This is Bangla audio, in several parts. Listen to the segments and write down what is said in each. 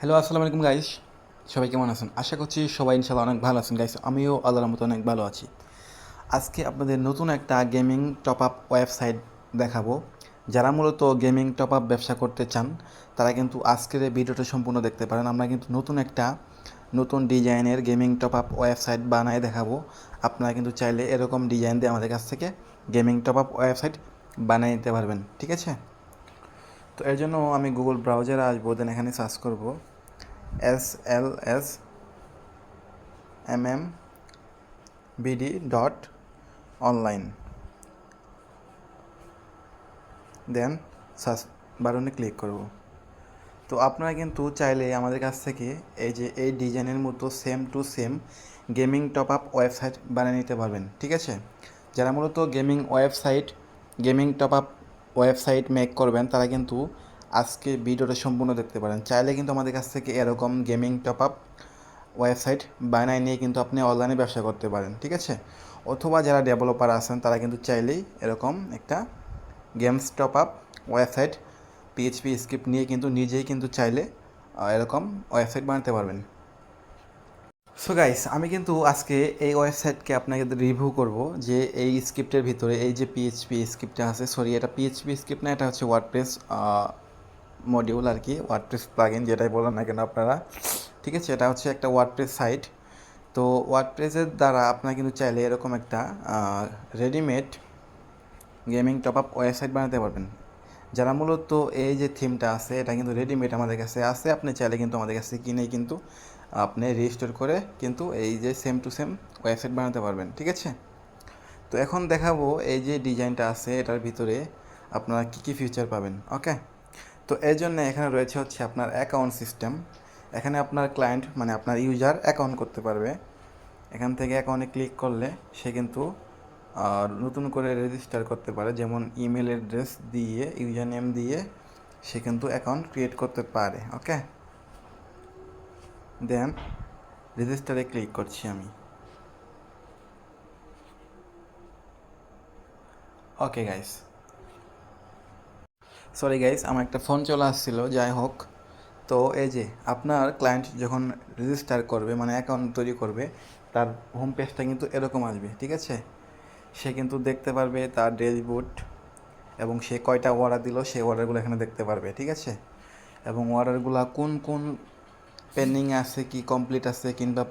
হ্যালো আসসালামু আলাইকুম গাইস সবাই কেমন আছেন? আশা করছি সবাই ইনশাল্লাহ অনেক ভালো আছেন গাইস আমিও আল্লাহর মতো অনেক ভালো আছি। আজকে আপনাদের নতুন একটা গেমিং টপ আপ ওয়েবসাইট দেখাবো। যারা মূলত গেমিং টপ আপ ব্যবসা করতে চান, তারা কিন্তু আজকের এই ভিডিওটা সম্পূর্ণ দেখতে পারেন। আমরা কিন্তু নতুন একটা নতুন ডিজাইনের গেমিং টপ আপ ওয়েবসাইট বানায় দেখাবো। আপনারা কিন্তু চাইলে এরকম ডিজাইন দিয়ে আমাদের কাছ থেকে গেমিং টপ আপ ওয়েবসাইট বানিয়ে নিতে পারবেন, ঠিক আছে? তো এর জন্য আমি গুগল ব্রাউজারে আসব দেন এখানে সার্চ করব। S L S M M BD dot online then search বাটনে ক্লিক করব। তো আপনারা কিন্তু চাইলে আমাদের কাছ থেকে এই যে এই ডিজাইনের মতো same to same gaming top up website বানিয়ে নিতে পারবেন, ঠিক আছে? যারা মূলত gaming website gaming top up website make করবেন, তারা কিন্তু আজকে ভিডিওটা সম্পূর্ণ দেখতে পারেন। চাইলে কিন্তু আমাদের কাছ থেকে এরকম গেমিং টপ আপ ওয়েবসাইট বানায় নিয়ে কিন্তু আপনি অনলাইনে ব্যবসা করতে পারেন, ঠিক আছে? অথবা যারা ডেভেলপার আছেন, তারা কিন্তু চাইলেই এরকম একটা games top up website PHP script নিয়ে কিন্তু নিজেই কিন্তু চাইলে এরকম ওয়েবসাইট বানাতে পারবেন। সো গাইস আমি কিন্তু আজকে এই ওয়েবসাইটকে আপনাকে রিভিউ করব যে এই স্ক্রিপ্টের ভিতরে, এই যে পিএইচপি স্ক্রিপ্টটা আছে সরি এটা পিএইচপি স্ক্রিপ্ট না, এটা হচ্ছে ওয়ার্ডপ্রেস মডিউল আর কি ওয়ার্ডপ্রেস প্লাগইন যেটাই বলেন না কেন আপনারা। ঠিক আছে, এটা হচ্ছে একটা ওয়ার্ডপ্রেস সাইট তো ওয়ার্ডপ্রেসের দ্বারা আপনারা কিন্তু চাইলে এরকম একটা readymade gaming top up website বানাতে পারবেন। যারা মূলত এই যে থিমটা আছে, এটা কিন্তু রেডিমেড আমাদের কাছে আছে, আপনি চাইলে কিন্তু আমাদের কাছে কিনেই কিন্তু আপনি রেজিস্টার করে কিন্তু এই যে সেম টু সেম ওয়েবসাইট বানাতে পারবেন, ঠিক আছে? তো এখন দেখাবো এই যে ডিজাইনটা আছে, এটার ভিতরে আপনারা কী কী ফিচার পাবেন ওকে তো এর জন্য এখানে রয়েছে হচ্ছে আপনার অ্যাকাউন্ট সিস্টেম এখানে আপনার ক্লায়েন্ট মানে আপনার ইউজার অ্যাকাউন্ট করতে পারবে। এখান থেকে অ্যাকাউন্টে ক্লিক করলে সে কিন্তু নতুন করে রেজিস্টার করতে পারে। যেমন ইমেল অ্যাড্রেস দিয়ে ইউজার নেম দিয়ে সে কিন্তু অ্যাকাউন্ট ক্রিয়েট করতে পারে ওকে দেন, রেজিস্টারে ক্লিক করছি আমি। ওকে গাইস সরি গাইস আমার একটা ফোন চলে আসছিল, যাই হোক। তো এই যে, আপনার ক্লায়েন্ট যখন রেজিস্টার করবে মানে অ্যাকাউন্ট তৈরি করবে, তার হোম পেজটা কিন্তু এরকম আসবে, ঠিক আছে? সে কিন্তু দেখতে পারবে তার ড্যাশবোর্ড এবং সে কয়টা অর্ডার দিল, সেই অর্ডারগুলো এখানে দেখতে পারবে, ঠিক আছে? এবং অর্ডারগুলো কোন কোন পেন্ডিং আছে কি কমপ্লিট আছে কিংবা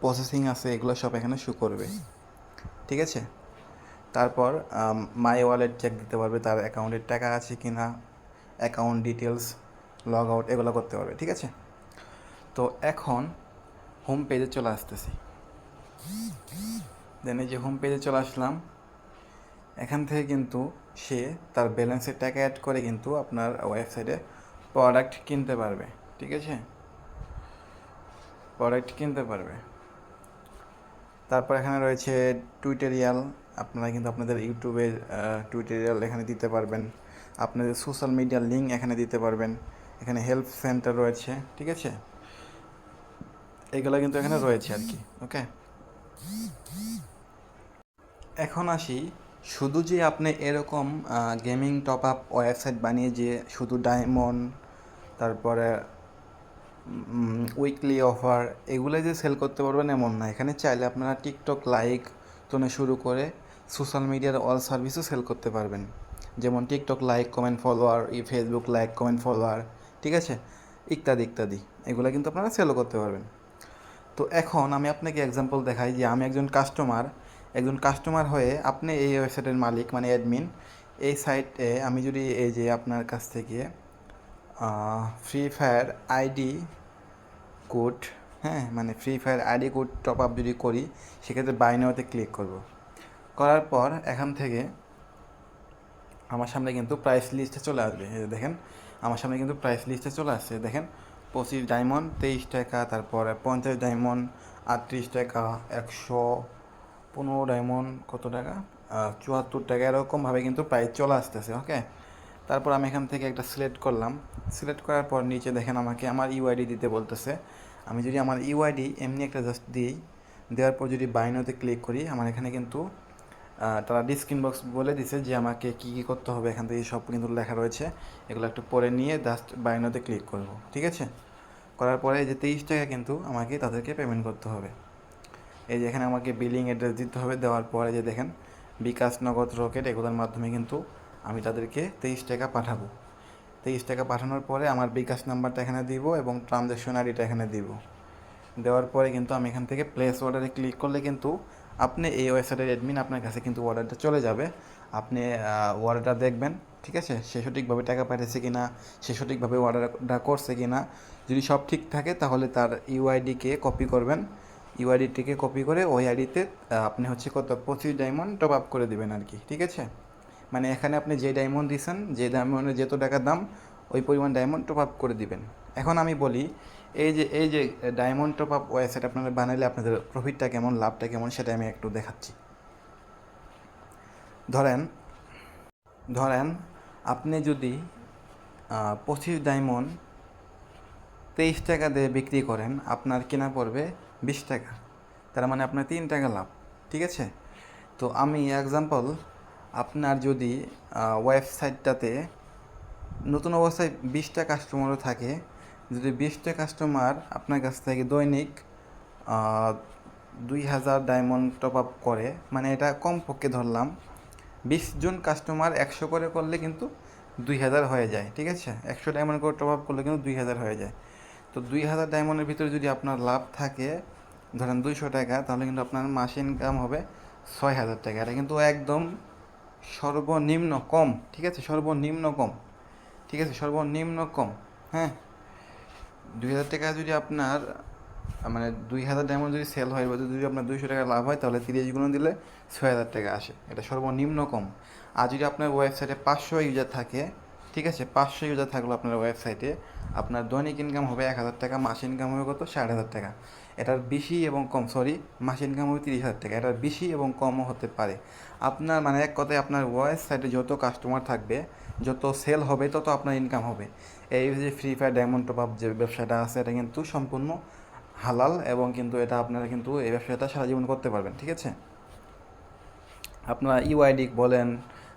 প্রসেসিং আছে, এগুলো সব এখানে শো করবে। ঠিক আছে? তারপর মাই ওয়ালেট চেক দিতে পারবে তার অ্যাকাউন্টের টাকা আছে কি না অ্যাকাউন্ট ডিটেলস লগ আউট এগুলো করতে পারবে, ঠিক আছে? তো এখন হোম পেজে চলে আসতেছি। দেন এই যে হোম পেজে চলে আসলাম। এখান থেকে কিন্তু সে তার ব্যালেন্সের টাকা অ্যাড করে কিন্তু আপনার ওয়েবসাইটে প্রোডাক্ট কিনতে পারবে, ঠিক আছে? প্রোডাক্ট কিনতে পারবে। তারপর এখানে রয়েছে টুইটেরিয়াল আপনারা কিন্তু আপনাদের ইউটিউবের টুইটেরিয়াল এখানে দিতে পারবেন। আপনাদের সোশ্যাল মিডিয়ার লিঙ্ক এখানে দিতে পারবেন। এখানে হেল্প সেন্টার রয়েছে, ঠিক আছে? এগুলো কিন্তু এখানে রয়েছে আর কি ওকে এখন আসি, শুধু যে আপনি এরকম গেমিং টপ আপ ওয়েবসাইট বানিয়ে যে শুধু ডায়মন্ড তারপরে উইকলি অফার এগুলো যে সেল করতে পারবেন এমন না। এখানে চাইলে আপনারা টিকটক লাইক তোনে শুরু করে সোশ্যাল মিডিয়ার অল সার্ভিসও সেল করতে পারবেন। যেমন টিকটক লাইক কমেন্ট ফলোয়ার ই ফেসবুক লাইক কমেন্ট ফলোয়ার ঠিক আছে? ইত্যাদি ইত্যাদি। এগুলো কিন্তু আপনারা সেলও করতে পারবেন। তো এখন আমি আপনাকে এক্সাম্পল দেখাই যে আমি একজন কাস্টমার একজন কাস্টমার হয়ে আপনি এই ওয়েবসাইটের মালিক মানে অ্যাডমিন এই সাইটে আমি যদি এই যে আপনার কাছ থেকে ফ্রি ফায়ার আইডি কোড হ্যাঁ মানে Free Fire ID code top up যদি করি, সেক্ষেত্রে বাই নাওতে ক্লিক করব। করার পর এখান থেকে আমার সামনে কিন্তু প্রাইস লিস্টে চলে আসবে। দেখেন, আমার সামনে কিন্তু প্রাইস লিস্টে চলে আসছে। দেখেন, পঁচিশ ডায়মন্ড তেইশ টাকা, তারপরে পঞ্চাশ ডায়মন্ড আটত্রিশ টাকা, একশো পনেরো ডায়মন্ড কত টাকা? চুয়াত্তর টাকা, এরকমভাবে কিন্তু প্রাইস চলে আসতেছে ওকে তারপর আমি এখান থেকে একটা সিলেক্ট করলাম। সিলেক্ট করার পর নিচে দেখেন আমাকে আমার ইউআইডি দিতে বলতেছে। আমি যদি আমার ইউআইডি এমনি একটা জাস্ট দিই, দেওয়ার পর যদি বাইনোতে ক্লিক করি, আমার এখানে কিন্তু তারা ডিসক্রিন বক্স বলে দিছে যে আমাকে কী কী করতে হবে। এখান থেকে সব কিন্তু লেখা রয়েছে। এগুলো একটু পরে নিয়ে জাস্ট বাইনোতে ক্লিক করব, ঠিক আছে? করার পরে যে তেইশ টাকা কিন্তু আমাকে তাদেরকে পেমেন্ট করতে হবে। এই যে এখানে আমাকে বিলিং অ্যাড্রেস দিতে হবে। দেওয়ার পরে যে দেখেন, বিকাশ নগদ রকেট এগুলোর মাধ্যমে কিন্তু আমি তাদেরকে তেইশ টাকা পাঠাবো। তেইশ টাকা পাঠানোর পরে আমার বিকাশ নাম্বারটা এখানে দিব এবং ট্রানজ্যাকশন আইডিটা এখানে দিব। দেওয়ার পরে কিন্তু আমি এখান থেকে প্লেস অর্ডারে ক্লিক করলে কিন্তু আপনি এই ওয়েবসাইটের অ্যাডমিন আপনার কাছে কিন্তু অর্ডারটা চলে যাবে। আপনি অর্ডারটা দেখবেন, ঠিক আছে? সে সঠিকভাবে টাকা পাঠিয়েছে কি না সে সঠিকভাবে অর্ডারটা করছে কি না যদি সব ঠিক থাকে তাহলে তার ইউআইডিকে কপি করবেন। ইউআইডিটিকে কপি করে ওই আইডিতে আপনি হচ্ছে কত? পঁচিশ ডায়মন্ড টপ আপ করে দেবেন আর কি, ঠিক আছে? মানে এখানে আপনি যে ডায়মন্ড দিয়েছেন যে ডায়মন্ডের যত টাকা দাম, ওই পরিমাণ ডায়মন্ড টপ আপ করে দিবেন। এখন আমি বলি, এই যে এই যে ডায়মন্ড টপ আপ ওয়েবসাইট আপনারা বানাইলে আপনাদের প্রফিটটা কেমন, লাভটা কেমন, সেটা আমি একটু দেখাচ্ছি। ধরেন ধরেন আপনি যদি পঁচিশ ডায়মন্ড তেইশ টাকা দিয়ে বিক্রি করেন, আপনার কেনা পড়বে বিশ টাকা। তার মানে আপনার তিন টাকা লাভ, ঠিক আছে? তো আমি এক্সাম্পল আপনার যদি ওয়েবসাইটটাতে নতুন অবস্থায় বিশটা কাস্টমারও থাকে, যদি বিশটা কাস্টমার আপনার কাছ থেকে দৈনিক দুই হাজার ডায়মন্ড টপ আপ করে মানে এটা কমপক্ষে ধরলাম, বিশ জন কাস্টমার একশো করে করলে কিন্তু দুই হাজার হয়ে যায়, ঠিক আছে? একশো ডায়মন্ড করে টপ আপ করলে কিন্তু দুই হাজার হয়ে যায়। তো দুই হাজার ডায়মন্ডের ভিতরে যদি আপনার লাভ থাকে, ধরেন দুইশো টাকা, তাহলে কিন্তু আপনার মাস ইনকাম হবে ছয় হাজার টাকা। এটা কিন্তু একদম সর্বনিম্ন কম, ঠিক আছে? সর্বনিম্ন কম, ঠিক আছে? সর্বনিম্ন কম হ্যাঁ? দুই হাজার টাকা যদি আপনার মানে দুই হাজার ডায়মন্ড যদি সেল হয় বা যদি আপনার দুইশো টাকা লাভ হয়, তাহলে তিরিশ গুণ দিলে ছয় হাজার টাকা আসে। এটা সর্বনিম্ন কম। আর যদি আপনার ওয়েবসাইটে পাঁচশো ইউজার থাকে, ঠিক আছে? পাঁচশো ইউজার থাকল আপনার ওয়েবসাইটে আপনার দৈনিক ইনকাম হবে এক হাজার টাকা মাস ইনকাম হবে কত? ষাট হাজার টাকা। এটার বেশি এবং কম সরি মাস ইনকাম হবে তিরিশ হাজার টাকা, এটার বেশি এবং কমও হতে পারে। আপনার মানে এক কথায় আপনার ওয়েস ওয়েবসাইটে যত কাস্টমার থাকবে, যত সেল হবে, তত আপনার ইনকাম হবে। এই যে Free Fire diamond top up যে ব্যবসাটা আছে, এটা কিন্তু সম্পূর্ণ হালাল এবং কিন্তু এটা আপনারা কিন্তু এই ব্যবসাটা সারা জীবন করতে পারবেন, ঠিক আছে? আপনারা ইউআইডি বলেন,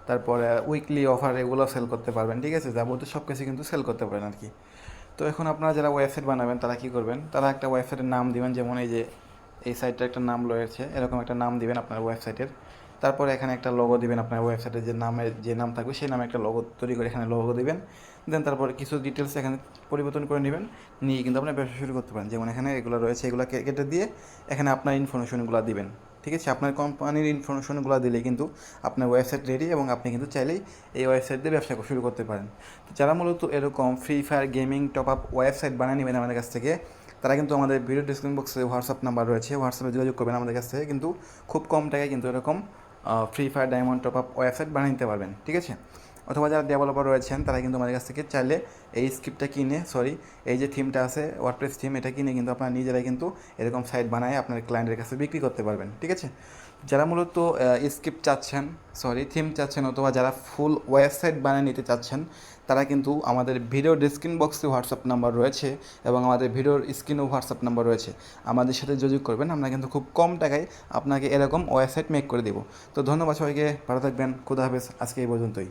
তারপরে উইকলি অফার এগুলো সেল করতে পারবেন, ঠিক আছে? যাবতীয় সব কিছু কিন্তু সেল করতে পারেন আর কি। তো এখন আপনারা যারা ওয়েবসাইট বানাবেন, তারা কী করবেন? তারা একটা ওয়েবসাইটের নাম দিবেন, যেমন এই যে, এই সাইটটার একটা নাম রয়েছে, এরকম একটা নাম দিবেন আপনার ওয়েবসাইটের তারপরে এখানে একটা লোগো দিবেন আপনার ওয়েবসাইটের যে নামে, যে নাম থাকবে, সেই নামে একটা লোগো তৈরি করে এখানে লোগো দিবেন। দেন তারপরে কিছু ডিটেলস এখানে পরিবর্তন করে নেবেন, নিয়ে কিন্তু আপনার ব্যবসা শুরু করতে পারেন। যেমন এখানে এগুলো রয়েছে, এগুলো কেটে দিয়ে এখানে আপনার ইনফরমেশনগুলো দিবেন। ঠিক আছে? আপনার কোম্পানির ইনফরমেশনগুলো দিলে কিন্তু আপনার ওয়েবসাইট রেডি এবং আপনি কিন্তু চাইলেই এই ওয়েবসাইট দিয়ে ব্যবসা শুরু করতে পারেন। যারা মূলত এরকম Free Fire gaming top up website বানিয়ে নেবেন আমাদের কাছ থেকে, তারা কিন্তু আমাদের ভিডিও ডিসক্রিপশন বক্সে হোয়াটসঅ্যাপ নাম্বার রয়েছে। হোয়াটসঅ্যাপে যোগাযোগ করবেন আমাদের কাছ থেকে, কিন্তু খুব কম টাকায় কিন্তু এরকম Free Fire diamond top up website বানিয়ে নিতে পারবেন। ঠিক আছে? অথবা যারা ডেভেলপার রয়েছেন, তারা কিন্তু আমাদের কাছ থেকে চাইলে এই স্ক্রিপ্টটা কিনে সরি এই যে থিমটা আছে ওয়ার্ডপ্রেস থিম এটা কিনে কিন্তু আপনারা নিজেরাই কিন্তু এরকম সাইট বানায় আপনার ক্লায়েন্টের কাছে বিক্রি করতে পারবেন, ঠিক আছে? যারা মূলত স্ক্রিপ্ট চাচ্ছেন সরি থিম চাচ্ছেন অথবা যারা ফুল ওয়েবসাইট বানিয়ে নিতে চাচ্ছেন, তারা কিন্তু আমাদের ভিডিও ডিসক্রিন বক্সে হোয়াটসঅ্যাপ নাম্বার রয়েছে এবং আমাদের ভিডিওর স্ক্রিনেও হোয়াটসঅ্যাপ নাম্বার রয়েছে। আমাদের সাথে যোগাযোগ করবেন, আমরা কিন্তু খুব কম টাকায় আপনাকে এরকম ওয়েবসাইট মেক করে দেবো। তো ধন্যবাদ সবাইকে, ভালো থাকবেন, খুদা হাফেজ, আজকে এই পর্যন্তই।